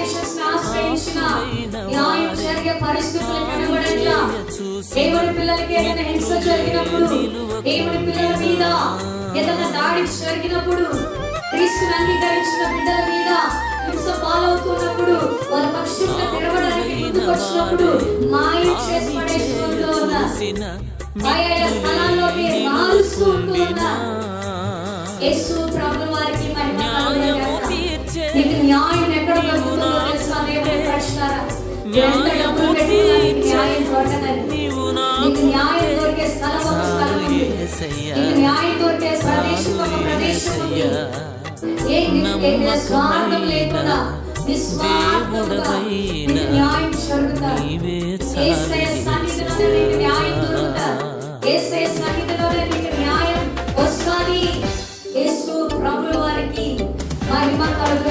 Stations ఆశ్రయించిన న్యాయం జరిగే పరిస్థితులు కనబడట్లా. దేవుడి పిల్లలకి ఏదైనా హింస జరిగినప్పుడు దేవుడి పిల్లల మీద ఏదైనా దాడి జరిగినప్పుడు క్రీస్తుని అంగీకరించిన బిడ్డల మీద హింస పాలవుతున్నప్పుడు వాళ్ళ పక్షులను తిరగడానికి ముందుకు వచ్చినప్పుడు మాయం చేసి పడేసుకోవడంలో ఉన్న ఆయా స్థలాల్లోకి మారుస్తూ ఉంటూ ఉన్న యేసు ప్రభు వారికి మహిమ నీవు నాకు న్యాయం దొరికే స్థలం న్యాయం దొరికే వారికి మహిమ కలుగు